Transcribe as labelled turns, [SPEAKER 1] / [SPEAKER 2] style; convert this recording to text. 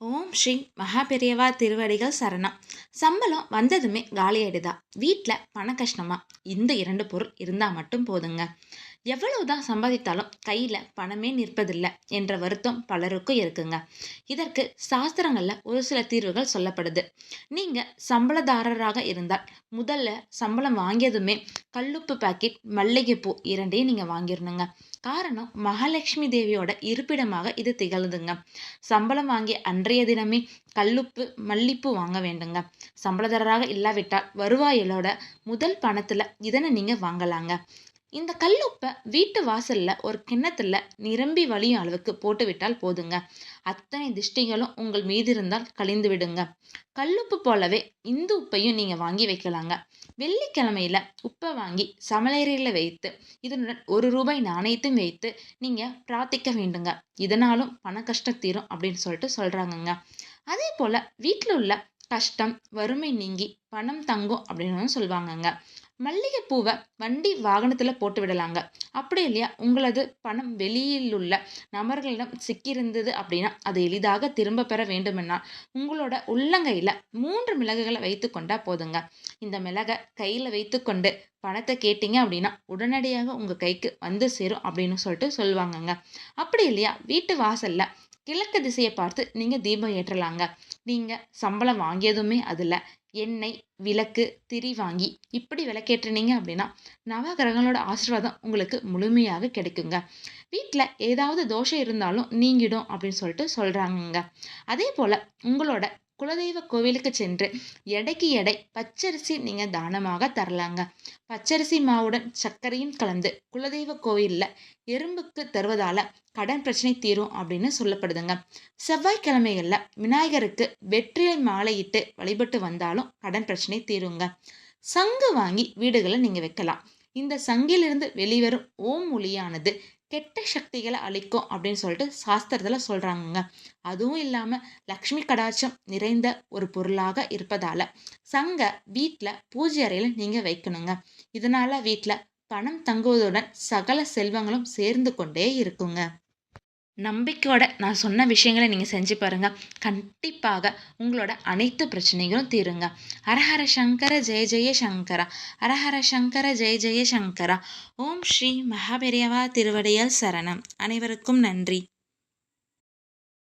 [SPEAKER 1] ஓம் ஸ்ரீ மகாபெரியவா திருவடிகள் சரணம். சம்பளம் வந்ததுமே காலியாயிடுதா. வீட்டில் பண கஷ்டமா? இந்த இரண்டு பொருள் இருந்தால் மட்டும் போதுங்க. எவ்வளவுதான் சம்பாதித்தாலும் கையில் பணமே நிற்பதில்லை என்ற வருத்தம் பலருக்கும் இருக்குங்க. இதற்கு சாஸ்திரங்களில் ஒரு சில தீர்வுகள் சொல்லப்படுது. நீங்கள் சம்பளதாரராக இருந்தால் முதல்ல சம்பளம் வாங்கியதுமே கல்லுப்பு பாக்கெட் மல்லிகைப்பூ இரண்டையும் நீங்கள் வாங்கிடணுங்க. காரணம் மகாலட்சுமி தேவியோட இருப்பிடமாக இது திகழுதுங்க. சம்பளம் வாங்கிய அன்றைய தினமே கல்லுப்பு மல்லிப்பூ வாங்க வேண்டுங்க. சம்பளதாரராக இல்லாவிட்டால் வருவாயிலோட முதல் பணத்தில் இதனை நீங்கள் வாங்கலாங்க. இந்த கல்லுப்பை வீட்டு வாசல்ல ஒரு கிண்ணத்துல நிரம்பி வழியும் அளவுக்கு போட்டு விட்டால் போதுங்க. அத்தனை திஷ்டிகளும் உங்கள் மீது இருந்தால் கழிந்து விடுங்க. கல்லுப்பு போலவே இந்த உப்பையும் நீங்க வாங்கி வைக்கலாங்க. வெள்ளிக்கிழமையில உப்பை வாங்கி சமையலறையில வைத்து இதனுடன் ஒரு ரூபாய் நாணயத்தையும் வைத்து நீங்க பிரார்த்திக்க வேண்டுங்க. இதனாலும் பண கஷ்டம் தீரும் அப்படின்னு சொல்லிட்டு சொல்றாங்கங்க. அதே போல வீட்டில் உள்ள கஷ்டம் வறுமை நீங்கி பணம் தங்கும் அப்படின்னு சொல்லுவாங்கங்க. மல்லிகைப்பூவை வண்டி வாகனத்தில் போட்டு விடலாங்க. அப்படி இல்லையா? உங்களது பணம் வெளியில் உள்ள நபர்களிடம் சிக்கியிருந்தது அப்படின்னா அதை எளிதாக திரும்ப பெற வேண்டுமென்றால் உங்களோட உள்ளங்கையில் மூன்று மிளகுகளை வைத்து கொண்டா போதுங்க. இந்த மிளகை கையில் வைத்து கொண்டு பணத்தை கேட்டீங்க அப்படின்னா உடனடியாக உங்கள் கைக்கு வந்து சேரும் அப்படின்னு சொல்லிட்டு சொல்லுவாங்கங்க. அப்படி இல்லையா? வீட்டு வாசலில் கிழக்கு திசையை பார்த்து நீங்கள் தீபம் ஏற்றலாங்க. நீங்கள் சம்பளம் வாங்கியதுமே அதில். எண்ணெய் விளக்கு திரி வாங்கி இப்படி விளக்கேற்றினீங்க அப்படின்னா நவகிரகங்களோட ஆசீர்வாதம் உங்களுக்கு முழுமையாக கிடைக்குங்க. வீட்டில் ஏதாவது தோஷம் இருந்தாலும் நீங்கிடும் அப்படின்னு சொல்லிட்டு சொல்கிறாங்கங்க அதே போல் உங்களோட குலதெய்வ கோவிலுக்கு சென்று எடைக்கு எடை பச்சரிசி நீங்கள் தானமாக தரலாங்க. பச்சரிசி மாவுடன் சர்க்கரையும் கலந்து குலதெய்வ கோவிலில் எறும்புக்கு தருவதால கடன் பிரச்சனை தீரும் அப்படின்னு சொல்லப்படுதுங்க. செவ்வாய்க்கிழமைகளில் விநாயகருக்கு வெற்றிலை மாலையிட்டு வழிபட்டு வந்தாலும் கடன் பிரச்சனை தீருங்க. சங்கு வாங்கி வீடுகளை நீங்கள் வைக்கலாம். இந்த சங்கிலிருந்து வெளிவரும் ஓம் ஒளியானது கெட்ட சக்திகளை அழிக்கும் அப்படின்னு சொல்லிட்டு சாஸ்திரத்தில் சொல்கிறாங்கங்க அதுவும் இல்லாமல் லக்ஷ்மி கடாட்சம் நிறைந்த ஒரு பொருளாக இருப்பதால் சங்க வீட்டில் பூஜை அறையில் நீங்கள் வைக்கணுங்க. இதனால் வீட்டில் பணம் தங்குவதுடன் சகல செல்வங்களும் சேர்ந்து கொண்டே இருக்குங்க. நம்பிக்கையோட நான் சொன்ன விஷயங்களை நீங்கள் செஞ்சு பாருங்கள் கண்டிப்பாக உங்களோட அனைத்து பிரச்சனைகளும் தீருங்க. அரஹர சங்கர ஜெய ஜெய சங்கரா. அரஹர சங்கர ஜெய ஜெய சங்கரா. ஓம் ஸ்ரீ மகாபெரியவா திருவடியால் சரணம். அனைவருக்கும் நன்றி.